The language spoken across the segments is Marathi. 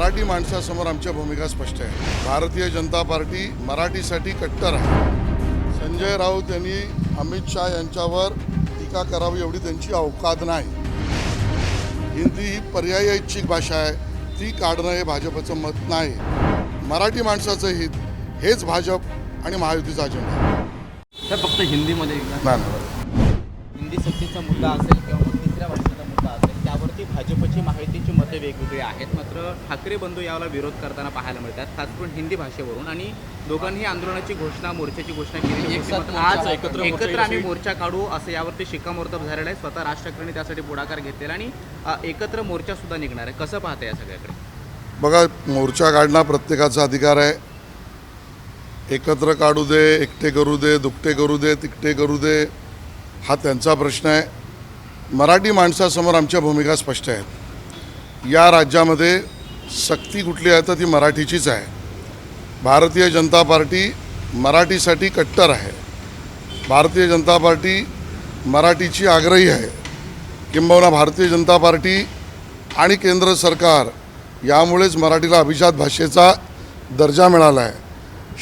मराठी माणसासमोर आमच्या भूमिका स्पष्ट आहे. भारतीय जनता पार्टी मराठीसाठी कट्टर आहे. संजय राऊत यांनी अमित शहा यांच्यावर टीका करावी एवढी त्यांची अवकाद नाही. हिंदी ही पर्यायी ऐच्छिक भाषा आहे. ती काढणं हे भाजपचं मत नाही. मराठी माणसाचं हित हेच भाजप आणि महायुतीचा अजेंडा फक्त हिंदीमध्ये. हिंदी सक्तीचा मुद्दा असेल किंवा मग तिसऱ्या भाषेचा मुद्दा त्यावरती भाजपची महायुतीची मते वेगवेगळी आहेत. मात्र ठाकरे बंधू याला विरोध करताना पाहायला मिळतात. खास करून हिंदी भाषेवरून आणि दोघांनी आंदोलनाची घोषणा मोर्चाची घोषणा केली आज एकत्र एकत्र आम्ही मोर्चा काढू असं यावरती शिक्कामोर्तब झालेलं आहे. स्वतः राज ठाकरेंनी त्यासाठी पुढाकार घेतलेला आणि एकत्र मोर्चा सुद्धा निघणार आहे. कसं पाहता या सगळ्याकडे? बघा मोर्चा काढणं प्रत्येकाचा अधिकार आहे. एकत्र काढू दे एकटे करू दे दुकटे करू दे तिकटे करू दे हा त्यांचा प्रश्न आहे. मराठी माणसासमोर आमच्या भूमिका स्पष्ट आहेत. या राज्यामध्ये सक्ती कुठली आहे तर ती मराठीचीच आहे. भारतीय जनता पार्टी मराठीसाठी कट्टर आहे. भारतीय जनता पार्टी मराठीची आग्रही आहे. किंबहुना भारतीय जनता पार्टी आणि केंद्र सरकार यामुळेच मराठीला अभिजात भाषेचा दर्जा मिळाला आहे.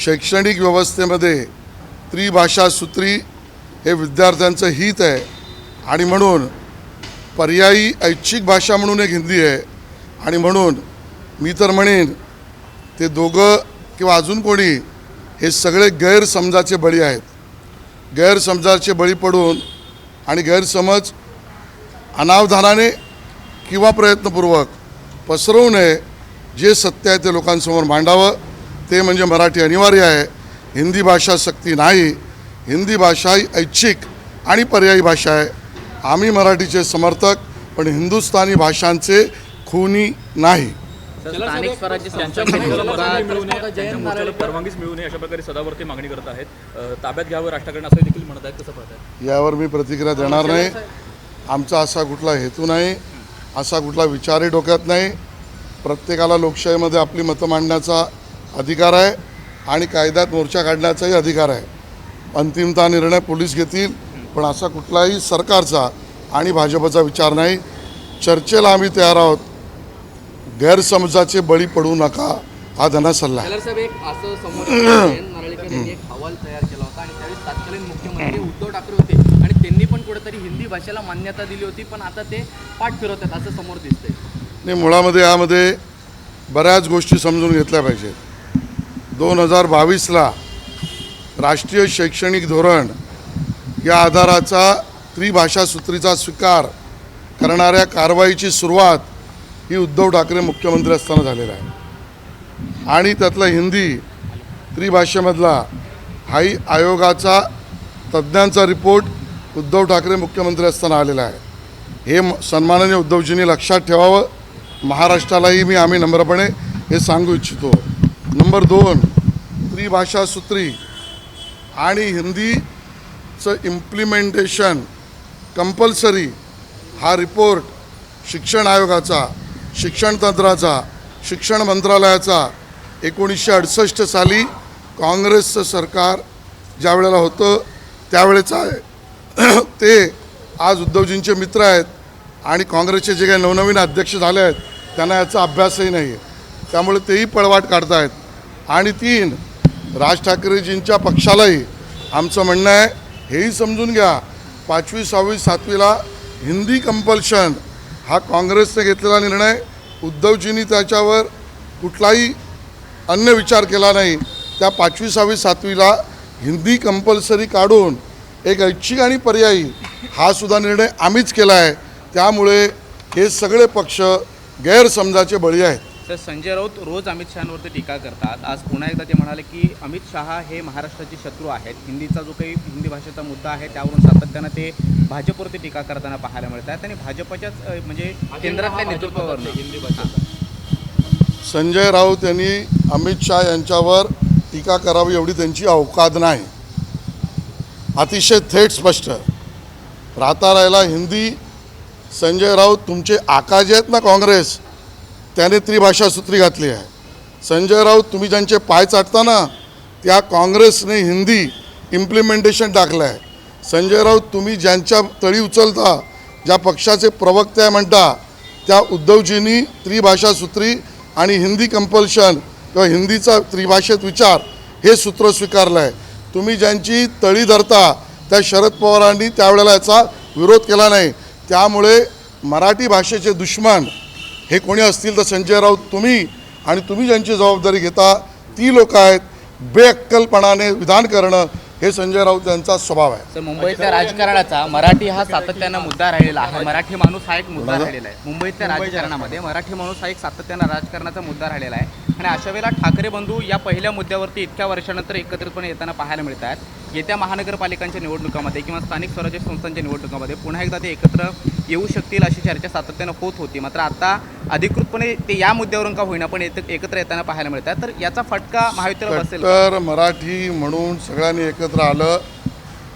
शैक्षणिक व्यवस्थेमध्ये त्रिभाषा सूत्री हे विद्यार्थ्यांचं हित आहे. आणि म्हणून पर्यायी ऐच्छिक भाषा म्हणून एक हिंदी आहे. आणि म्हणून मी तर म्हणेन ते दोघं किंवा अजून कोणी हे सगळे गैरसमजाचे बळी आहेत. गैरसमजाचे बळी पडून आणि गैरसमज अनावधानाने किंवा प्रयत्नपूर्वक पसरवू नये जे सत्य आहे ते लोकांसमोर मांडावं. ते म्हणजे मराठी अनिवार्य आहे. हिंदी भाषा सक्ती नाही. हिंदी भाषा ही ऐच्छिक आणि पर्यायी भाषा आहे. आम्ही मराठीचे समर्थक पण हिंदुस्थानी भाषांचे खूनी नाही. स्थानिक स्वराज्य परवानगीच मिळू नये अशा प्रकारे सदावरती मागणी करत आहेत. ताब्यात घ्यावं राष्ट्रकडे असं देखील म्हणत आहेत कसं यावर मी प्रतिक्रिया देणार नाही. आमचा असा कुठला हेतू नाही असा कुठला विचारही डोक्यात नाही. प्रत्येकाला लोकशाहीमध्ये आपली मतं मांडण्याचा अधिकार आहे आणि कायद्यात मोर्चा काढण्याचाही अधिकार आहे. अंतिमता निर्णय पोलीस घेतील. पण असा कुठलाही सरकारचा आणि भाजपचा विचार नाही. चर्चेला आम्ही तयार आहोत. गैरसमजाचे बळी पडू नका हा त्यांना सल्ला आहे. कलर साहेब एक असं समोर जयंत नारळीकर यांनी एक अहवाल तयार केला होता आणि त्यावेळेस तत्कालीन मुख्यमंत्री उद्धव ठाकरे होते आणि त्यांनी पण कुठेतरी हिंदी भाषेला मान्यता दिली होती पण आता ते पाठ फिरवतात असं समोर दिसतंय. नाही मुळामध्ये यामध्ये बऱ्याच गोष्टी समजून घेतल्या पाहिजेत. दोन हजार बावीसला राष्ट्रीय शैक्षणिक धोरण या आधाराचा त्रिभाषा सूत्रीचा स्वीकार करणाऱ्या कारवाईची सुरुवात ही उद्धव ठाकरे मुख्यमंत्री असताना झालेला आहे. आणि त्यातला हिंदी त्रिभाषेमधला हाही आयोगाचा तज्ज्ञांचा रिपोर्ट उद्धव ठाकरे मुख्यमंत्री असताना आलेला आहे. हे म- सन्माननीय उद्धवजींनी लक्षात ठेवावं. महाराष्ट्रालाही मी आम्ही नम्रपणे हे सांगू इच्छितो. नंबर दोन त्रिभाषा सूत्री आणि हिंदी चं इम्प्लिमेंटेशन कंपल्सरी हा रिपोर्ट शिक्षण आयोगाचा शिक्षण तंत्राचा शिक्षण मंत्रालयाचा एकोणीसशे अडुसष्ट साली काँग्रेसचं सरकार ज्या वेळेला होतं त्यावेळेचं आहे. ते आज उद्धवजींचे मित्र आहेत आणि काँग्रेसचे जे काही नवनवीन अध्यक्ष झाले आहेत त्यांना याचा अभ्यासही नाही आहे त्यामुळे तेही पळवाट काढतायत. आणि तीन राज ठाकरेजींच्या पक्षालाही आमचं म्हणणं आहे हेही समजून घ्या. पाचवी सहावी सातवीला हिंदी कंपल्शन हा काँग्रेसने घेतलेला निर्णय. उद्धवजींनी त्याच्यावर कुठलाही अन्य विचार केला नाही. त्या पाचवी सहावी सातवीला हिंदी कंपल्सरी काढून एक ऐच्छिक आणि पर्यायी हा सुद्धा निर्णय आम्हीच केला आहे. त्यामुळे हे सगळे पक्ष गैरसमजाचे बळी आहेत. तर संजय राऊत रोज अमित शहांवरती टीका करतात. आज पुन्हा एकदा ते म्हणाले की अमित शहा हे महाराष्ट्राचे शत्रू आहेत. हिंदीचा जो काही हिंदी भाषेचा मुद्दा आहे त्यावरून सातत्यानं ते भाजपवरती टीका करताना पाहायला मिळत आहेत आणि भाजपच्याच म्हणजे केंद्रातल्या नेतृत्वावर हिंदी भाषेचा. संजय राऊत यांनी अमित शहा यांच्यावर टीका करावी एवढी त्यांची अवकाद नाही. अतिशय थेट स्पष्ट. राहता राहिला हिंदी संजय राऊत तुमचे आका जे आहेत ना काँग्रेस? त्याने त्रिभाषा सूत्री घातली आहे. संजय राऊत तुम्ही ज्यांचे पाय चाटता ना त्या काँग्रेसने हिंदी इम्प्लिमेंटेशन टाकलं आहे. संजय राऊत तुम्ही ज्यांच्या तळी उचलता ज्या पक्षाचे प्रवक्ते आहे म्हणता त्या उद्धवजींनी त्रिभाषा सूत्री आणि हिंदी कंपल्शन किंवा हिंदीचा त्रिभाषेत विचार हे सूत्र स्वीकारलं आहे. तुम्ही ज्यांची तळी धरता त्या शरद पवारांनी त्यावेळेला याचा विरोध केला नाही. त्यामुळे मराठी भाषेचे दुश्मन हे कोणी असतील तर संजय राऊत तुम्ही आणि तुम्ही ज्यांची जबाबदारी घेता ती लोक आहेत. बेअक्कलपणाने विधान करणं हे संजय राऊत यांचा स्वभाव आहे. तर मुंबईतल्या राजकारणाचा मराठी हा सातत्यानं मुद्दा राहिलेला आहे. मराठी माणूस हा एक मुद्दा राहिलेला आहे. मुंबईतल्या राजकारणामध्ये मराठी माणूस हा एक सातत्यानं राजकारणाचा मुद्दा राहिलेला आहे. आणि अशा वेळेला ठाकरे बंधू या पहिल्या मुद्द्यावरती इतक्या वर्षानंतर एकत्रितपणे येताना पाहायला मिळत आहेत येत्या महानगरपालिकांच्या निवडणुकामध्ये किंवा स्थानिक स्वराज्य संस्थांच्या निवडणुकामध्ये पुन्हा एकदा ते एकत्र येऊ शकतील अशी चर्चा सातत्यानं होत होती. मात्र आता अधिकृतपणे ते या मुद्द्यावरून का होईना पण येत- एकत्र येताना पाहायला मिळत आहे. तर याचा फटका महायुतीला बसेल? तर मराठी म्हणून सगळ्यांनी एकत्र आलं.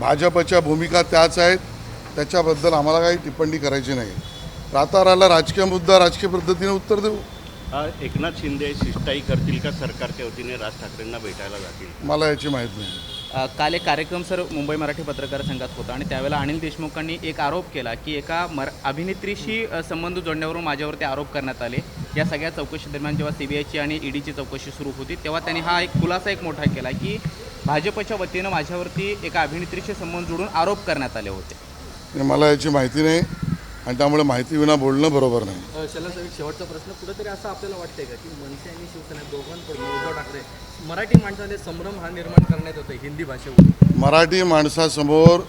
भाजपच्या भूमिका त्याच आहेत. त्याच्याबद्दल आम्हाला काही टिप्पणी करायची नाही. राहता राजकीय मुद्दा राजकीय पद्धतीने उत्तर देऊ. हा एकनाथ शिंदे शिष्टाई करतील का सरकारच्या वतीने? राज ठाकरेंना भेटायला जातील. मला याची माहीत नाही. काल एक कार्यक्रम सर मुंबई मराठी पत्रकार संघात होता आणि त्यावेळेला अनिल देशमुखांनी एक आरोप केला की एका मर अभिनेत्रीशी संबंध जोडण्यावरून माझ्यावरती आरोप करण्यात आले. या सगळ्या चौकशी दरम्यान जेव्हा सी बी आयची आणि ईडीची चौकशी सुरू होती तेव्हा त्यांनी हा एक खुलासा एक मोठा केला की भाजपच्या वतीनं माझ्यावरती एका अभिनेत्रीशी संबंध जोडून आरोप करण्यात आले होते. मला याची माहिती नाही. आणि त्यामुळे माहिती विना बोलणं बरोबर नाही. शेवटचा प्रश्न. कुठेतरी असं आपल्याला वाटतंय का की मनसे आणि शिवसेना दोघांकडून उद्धव ठाकरे मराठी माणसाने संभ्रम हा निर्माण करण्यात होते हिंदी भाषेवर मराठी माणसासमोर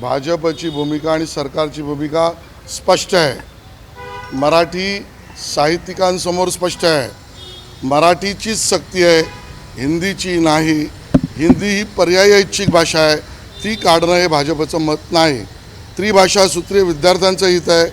भाजपची भूमिका आणि सरकारची भूमिका स्पष्ट आहे. मराठी साहित्यिकांसमोर स्पष्ट आहे. मराठीचीच सक्ती आहे हिंदीची नाही. हिंदी ही पर्यायी ऐच्छिक भाषा आहे. ती काढणं हे भाजपचं मत नाही. त्रिभाषा सूत्रीय विद्यार्थ्यांचं हित आहे.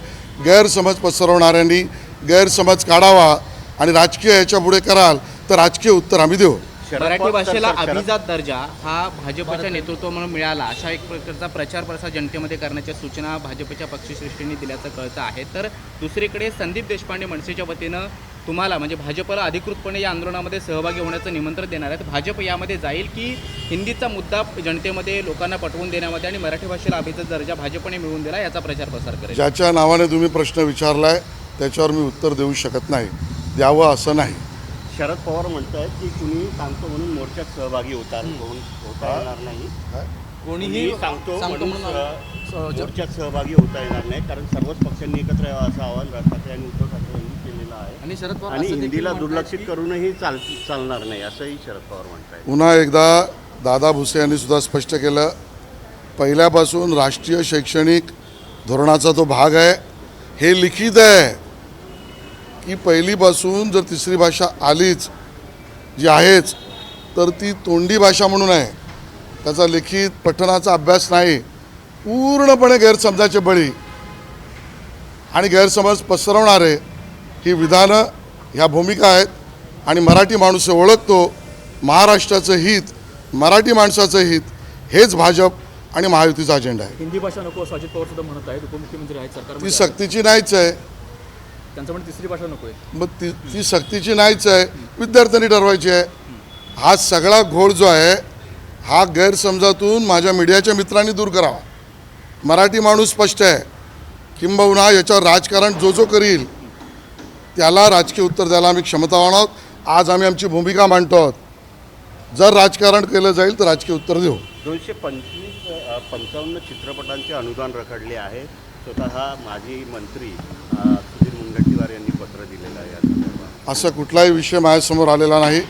गैरसमज पसरवणाऱ्यांनी गैरसमज काढावा आणि राजकीय ह्याच्या पुढे कराल तर राजकीय उत्तर आम्ही देऊ. मराठी भाषेला अभिजात दर्जा हा भाजपच्या नेतृत्वामुळे मिळाला. अशा एक प्रकारचा प्रचार प्रसार जनतेमध्ये करण्याच्या सूचना भाजपच्या पक्षश्रेष्ठींनी दिल्याचं कळतं आहे. तर दुसरीकडे संदीप देशपांडे मनसेच्या वतीनं तुम्हाला म्हणजे भाजपला अधिकृतपणे या आंदोलनामध्ये सहभागी होण्याचं निमंत्रण देणार आहेत. भाजप यामध्ये जाईल की हिंदीचा मुद्दा जनतेमध्ये लोकांना पटवून देण्यामध्ये आणि मराठी भाषेला अभिजात दर्जा भाजपने मिळवून दिला याचा प्रचार प्रसार करेल. ज्याच्या नावाने तुम्ही प्रश्न विचारलाय त्याच्यावर मी उत्तर देऊ शकत नाही. द्यावं असं नाही. शरद पवार म्हणतायत की कुणी सांगतो म्हणून मोर्चात सहभागी होता होऊन होता येणार नाही. कोणीही कुणी सांगतो म्हणून मोर्चात सहभागी होता येणार नाही कारण सर्वच पक्षांनी एकत्र यावं असं आवाहन राज ठाकरे आणि उद्धव ठाकरे यांनी केलेलं आहे. आणि शरद पवार आणि हिंदीला दुर्लक्षित करूनही चाल चालणार नाही असंही शरद पवार म्हणतायत. पुन्हा एकदा दादा भुसे यांनी सुद्धा स्पष्ट केलं. पहिल्यापासून राष्ट्रीय शैक्षणिक धोरणाचा तो भाग आहे. हे लिखित आहे. की पहिलीपासून जर तिसरी भाषा आलीच जी आहेच तर ती तोंडी भाषा म्हणून आहे. त्याचा लिखित पठणाचा अभ्यास नाही. पूर्णपणे गैरसमजाचे बळी आणि गैरसमज पसरवणारे ही विधानं ह्या भूमिका आहेत आणि मराठी माणूस ओळखतो. महाराष्ट्राचं हित मराठी माणसाचं हित हेच भाजप आणि महायुतीचा अजेंडा आहे. हिंदी भाषा नको अजित पवार सुद्धा म्हणत आहेत. उपमुख्यमंत्री आहेत ती सरकार सक्तीची नाहीच आहे. त्यांचं पण तिसरी भाषा नको आहे मग ती ती सक्तीची नाहीच आहे. विद्यार्थ्यांनी ठरवायची आहे. हा सगळा घोळ जो आहे हा गैरसमजातून माझ्या मीडियाच्या मित्रांनी दूर करावा. मराठी माणूस स्पष्ट आहे. किंबहुना याच्यावर राजकारण जो जो करील त्याला राजकीय उत्तर द्यायला आम्ही क्षमतावान आहोत. आज आम्ही आमची भूमिका मांडतो आहोत. जर राजकारण केलं जाईल तर राजकीय उत्तर देऊ. दोनशे पंचवीस पंचावन्न चित्रपटांचे अनुदान रखडले आहे. स्वतः माजी मंत्री मुनगंटीवार यांनी पत्र दिलेलं आहे या संदर्भात? असा कुठलाही विषय माझ्यासमोर आलेला नाही.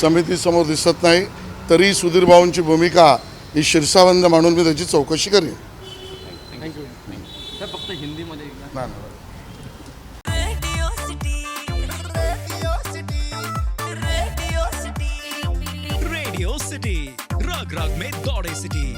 समितीसमोर दिसत नाही. तरी सुधीर भाऊंची भूमिका ही शिरसावंद मानून मी त्याची चौकशी करीन. थँक्यू फक्त हिंदीमध्ये. रेडियो सिटी रग रग में दौड़े सिटी